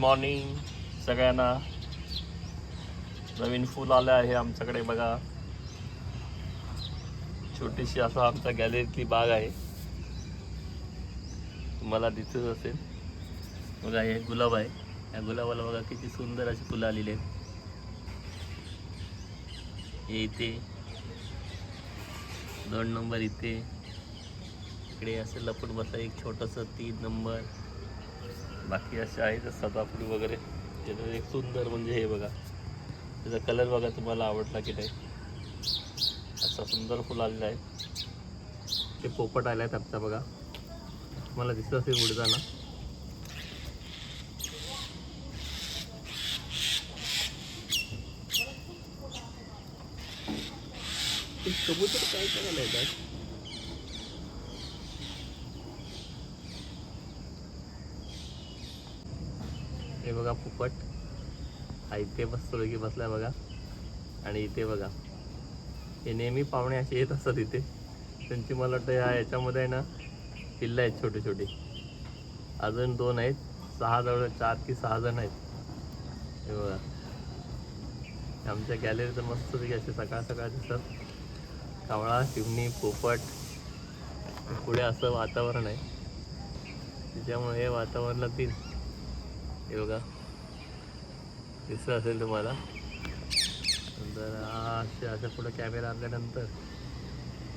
Morning सगळ्यांना. नवीन फुल आलं आहे आमच्याकडे बघा. छोटीशी असं आमच्या गॅलरीतली बाग आहे. तुम्हाला दिसत असेल. बघा हे गुलाब आहे. या गुलाबाला बघा किती सुंदर अशी फुलं आलेली आहेत. हे इथे. दोन नंबर इथे. इकडे असं लपून बसला एक छोटंसं तीन नंबर. बाकी असे आहेत सदाफुली वगैरे. त्याचं एक सुंदर म्हणजे हे बघा. त्याचा कलर बघा तुम्हाला आवडला की नाही. असा सुंदर फुल आलेला आहे. ते पोपट आले आहेत आमचा बघा. तुम्हाला दिसत असेल उडताना कबूतर काय करायला येतात? हे बघा पोपट हा इथे बसतो की बसलाय बघा. आणि इथे बघा. हे नेहमी पाहुणे असे येत असतात इथे. त्यांची मला वाटतं ह्या याच्यामध्ये आहे ना पिल्लं आहेत छोटे छोटे अजून दोन आहेत. सहा जवळ चार की सहा जण आहेत. हे बघा. आमच्या गॅलरी तर मस्त असे सकाळ सकाळ दिसतात. कावळा चिमणी पोपट. पुढे असं वातावरण आहे. त्याच्यामुळे हे वातावरणातील हे बघा. दिसत असेल तुम्हाला. नंतर असे अशा पुढे कॅमेरा आणल्यानंतर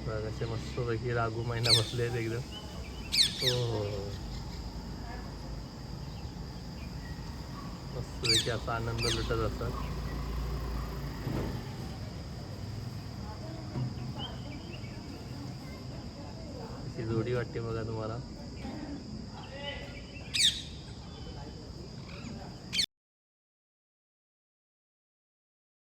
बघा असे मस्तपैकी रागू महिना बसले आहेत एकदम. हो हो हो. मस्तपैकी असा आनंद लुटत असतात अशी जोडी वाटते बघा तुम्हाला.